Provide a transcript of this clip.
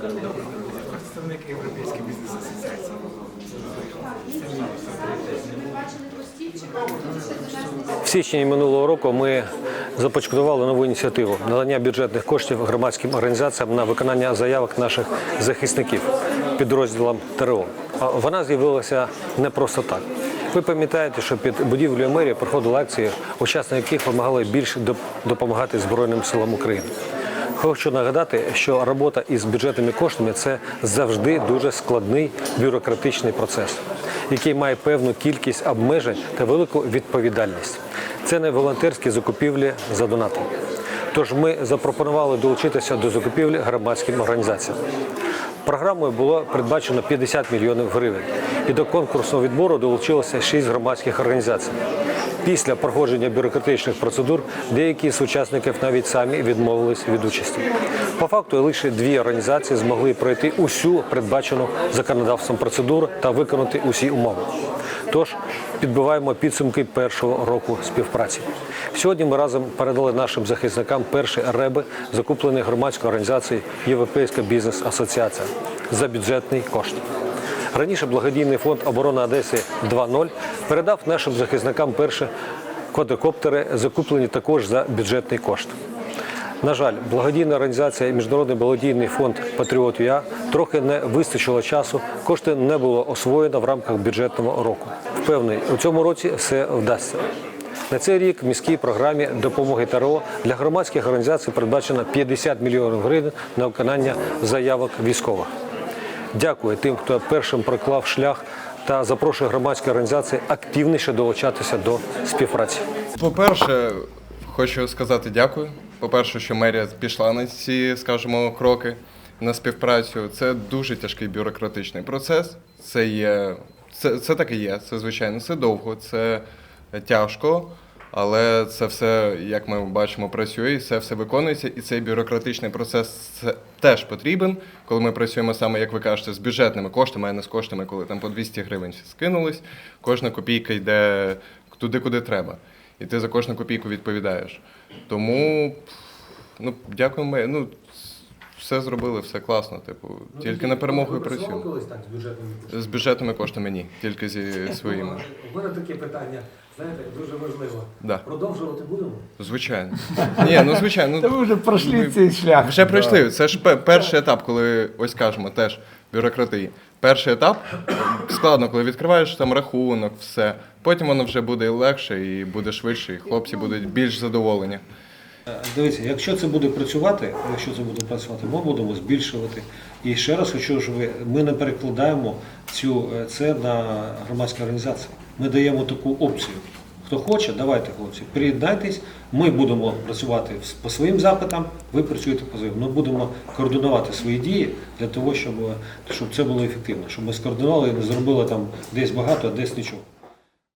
Представник Європейської бізнес асоціації. В січні минулого року ми започаткували нову ініціативу надання бюджетних коштів громадським організаціям на виконання заявок наших захисників підрозділам ТРО. Вона з'явилася не просто так. Ви пам'ятаєте, що під будівлею мерії проходили акції, учасники яких вимагали більше допомагати Збройним силам України. Хочу нагадати, що робота із бюджетними коштами це завжди дуже складний бюрократичний процес, який має певну кількість обмежень та велику відповідальність. Це не волонтерські закупівлі за донати. Тож ми запропонували долучитися до закупівлі громадським організаціям. Програмою було передбачено 50 мільйонів гривень, і до конкурсного відбору долучилося 6 громадських організацій. Після проходження бюрократичних процедур деякі з учасників навіть самі відмовились від участі. По факту лише дві організації змогли пройти усю передбачену законодавством процедуру та виконати усі умови. Тож підбиваємо підсумки першого року співпраці. Сьогодні ми разом передали нашим захисникам перші реби, закуплені громадською організацією Європейська бізнес асоціація за бюджетний кошт. Раніше благодійний фонд оборони Одеси 2.0 передав нашим захисникам перші квадрокоптери, закуплені також за бюджетний кошт. На жаль, благодійна організація Міжнародний благодійний фонд Патріот ЮА трохи не вистачило часу, кошти не було освоєно в рамках бюджетного року. Впевнений, у цьому році все вдасться. На цей рік в міській програмі допомоги ТРО для громадських організацій передбачено 50 мільйонів гривень на виконання заявок військових. Дякую тим, хто першим проклав шлях та запрошує громадські організації активніше долучатися до співпраці. По-перше, хочу сказати дякую. По-перше, що мерія пішла на ці, скажімо, кроки на співпрацю. Це дуже тяжкий бюрократичний процес. Це є, це, це так і є. Це звичайно, це довго, це тяжко. Але це все, як ми бачимо, працює, це все виконується. І цей бюрократичний процес теж потрібен, коли ми працюємо саме, як ви кажете, з бюджетними коштами, а не з коштами, коли там по 200 гривень скинулись. Кожна копійка йде туди, куди треба. І ти за кожну копійку відповідаєш. Тому ну, дякуємо. Ну, все зробили, все класно. Типу, тільки на перемогу і працюємо. колись так з бюджетними коштами? З бюджетними коштами ні, тільки зі своїми. У мене таке питання, знаєте, дуже важливо. Да. Продовжувати будемо? Звичайно. Ні, ну звичайно. Та Ну, ви вже пройшли Ми- цей шлях. вже пройшли. Це ж пе- перший етап, коли ось кажемо, теж бюрократії. Перший етап складно, коли відкриваєш там рахунок, все. Потім воно вже буде і легше, і буде швидше, і хлопці будуть більш задоволені. Дивіться, якщо це буде працювати, якщо це буде працювати, ми будемо збільшувати. І ще раз хочу, щоб ми не перекладаємо цю е, це на громадські організації. Ми даємо таку опцію. Хто хоче, давайте, хлопці, приєднайтесь. Ми будемо працювати по своїм запитам, ви працюєте по своїм. Ми будемо координувати свої дії для того, щоб, щоб це було ефективно, щоб ми скоординували і не зробили там десь багато, а десь нічого.